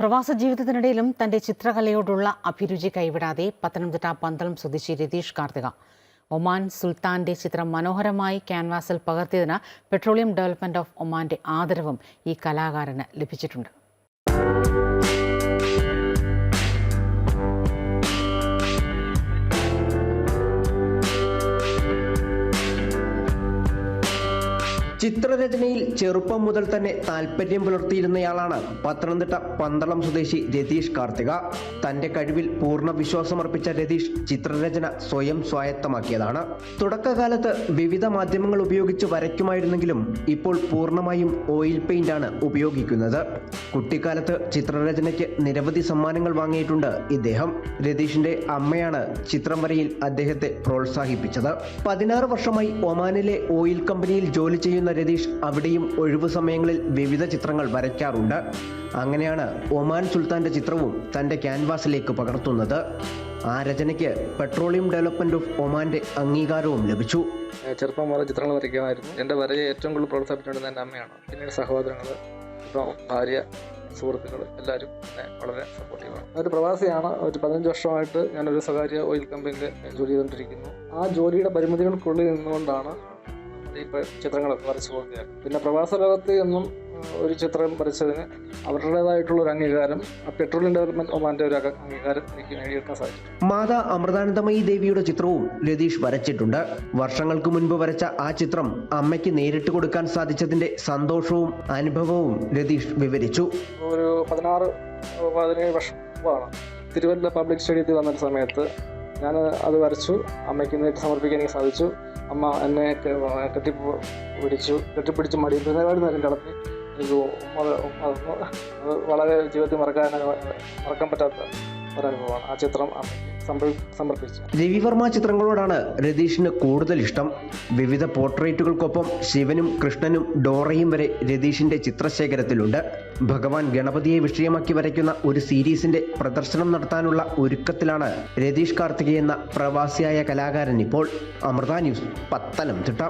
പ്രവാസ ജീവിതത്തിനിടയിലും തന്റെ ചിത്രകലയോടുള്ള അഭിരുചി കൈവിടാതെ പത്തനംതിട്ട പന്തളം സ്വദേശി രതീഷ് കാർത്തിക. ഒമാൻ സുൽത്താന്റെ ചിത്രം മനോഹരമായി ക്യാൻവാസിൽ പകർത്തിയതിന് പെട്രോളിയം ഡെവലപ്മെന്റ് ഓഫ് ഒമാന്റെ ആദരവും ഈ കലാകാരന് ലഭിച്ചിട്ടുണ്ട്. ചിത്രരചനയിൽ ചെറുപ്പം മുതൽ തന്നെ താല്പര്യം പുലർത്തിയിരുന്നയാളാണ് പത്തനംതിട്ട പന്തളം സ്വദേശി രതീഷ് കാർത്തിക. തന്റെ കഴിവിൽ പൂർണ വിശ്വാസമർപ്പിച്ച രതീഷ് ചിത്രരചന സ്വയം സ്വായത്തമാക്കിയതാണ്. തുടക്കകാലത്ത് വിവിധ മാധ്യമങ്ങൾ ഉപയോഗിച്ച് വരയ്ക്കുമായിരുന്നെങ്കിലും ഇപ്പോൾ പൂർണമായും ഓയിൽ പെയിന്റ് ആണ് ഉപയോഗിക്കുന്നത്. കുട്ടിക്കാലത്ത് ചിത്രരചനയ്ക്ക് നിരവധി സമ്മാനങ്ങൾ വാങ്ങിയിട്ടുണ്ട് ഇദ്ദേഹം. രതീഷിന്റെ അമ്മയാണ് ചിത്രം വരയിൽ അദ്ദേഹത്തെ പ്രോത്സാഹിപ്പിച്ചത്. പതിനാറ് വർഷമായി ഒമാനിലെ ഓയിൽ കമ്പനിയിൽ ജോലി ചെയ്യുന്ന രതീഷ് അവിടെയും ഒഴിവു സമയങ്ങളിൽ വിവിധ ചിത്രങ്ങൾ വരയ്ക്കാറുണ്ട്. അങ്ങനെയാണ് ഒമാൻ സുൽത്താന്റെ ചിത്രവും തന്റെ ക്യാൻവാസിലേക്ക് പകർത്തുന്നത്. ആ രചനയ്ക്ക് പെട്രോളിയം ഡെവലപ്മെന്റ് ഓഫ് ഒമാന്റെ അംഗീകാരവും ലഭിച്ചു. ചെറുപ്പം മുതൽ ചിത്രങ്ങൾ വരയ്ക്കാമായിരുന്നു. എന്റെ വരയെ ഏറ്റവും കൂടുതൽ പ്രോത്സാഹിപ്പിച്ചുകൊണ്ടിരുന്നത് എന്റെ അമ്മയാണ്. പിന്നീട് സഹോദരങ്ങൾ ഭാര്യ സുഹൃത്തുക്കൾ എല്ലാവരും വളരെ സപ്പോർട്ടീവാണ് ഒരു പ്രവാസിയാണ്. ഒരു പതിനഞ്ച് വർഷമായിട്ട് ഞാനൊരു സ്വകാര്യ ഓയിൽ കമ്പനിയിൽ ജോലി ചെയ്തുകൊണ്ടിരിക്കുന്നു. ആ ജോലിയുടെ പരിമിതികൾക്കുള്ളിൽ നിന്നുകൊണ്ടാണ് ഇപ്പോൾ ചിത്രങ്ങളൊക്കെ വരച്ചു പോകുകയാണ് പിന്നെ പ്രവാസ ലോകത്ത് എന്നും ഒരു ചിത്രം വരച്ചതിന് അവരുടേതായിട്ടുള്ള ഒരു അംഗീകാരം പെട്രോളിയം ഡെവലപ്മെന്റ് ഒമാന്റെ ഒരു അംഗ- അംഗീകാരം എനിക്ക് നേടിയെടുക്കാൻ സാധിച്ചു. മാതാ അമൃതാനന്ദമയി ദേവിയുടെ ചിത്രവും രതീഷ് വരച്ചിട്ടുണ്ട്. വർഷങ്ങൾക്ക് മുൻപ് വരച്ച ആ ചിത്രം അമ്മയ്ക്ക് നേരിട്ട് കൊടുക്കാൻ സാധിച്ചതിന്റെ സന്തോഷവും അനുഭവവും രതീഷ് വിവരിച്ചു. ഒരു പതിനാറ് പതിനേഴ് വർഷം മുമ്പാണ് തിരുവല്ല പബ്ലിക് സ്റ്റേഡിയത്തിൽ വന്ന സമയത്ത് ഞാൻ അത് വരച്ചു. അമ്മയ്ക്ക് നേരിട്ട് സമർപ്പിക്കാൻ എനിക്ക് സാധിച്ചു. അമ്മ എന്നെ കെട്ടി പിടിച്ചു കെട്ടിപ്പിടിച്ച് മടി. ഒരുപാട് നേരം കിടത്തി എനിക്ക് വളരെ ജീവിതത്തിൽ മറക്കാൻ മറക്കാൻ പറ്റാത്ത ഒരനുഭവമാണ്. ആ ചിത്രം സമർപ്പിച്ചു. രവിവർമ്മ ചിത്രങ്ങളോടാണ് രതീഷിന് കൂടുതൽ ഇഷ്ടം. വിവിധ പോർട്രേറ്റുകൾക്കൊപ്പം ശിവനും കൃഷ്ണനും ഡോറയും വരെ രതീഷിന്റെ ചിത്രശേഖരത്തിലുണ്ട്. ഭഗവാൻ ഗണപതിയെ വിഷയമാക്കി വരയ്ക്കുന്ന ഒരു സീരീസിന്റെ പ്രദർശനം നടത്താനുള്ള ഒരുക്കത്തിലാണ് രതീഷ് കാർത്തിക് എന്ന പ്രവാസിയായ കലാകാരൻ ഇപ്പോൾ. അമൃത ന്യൂസ് പത്തനംതിട്ട.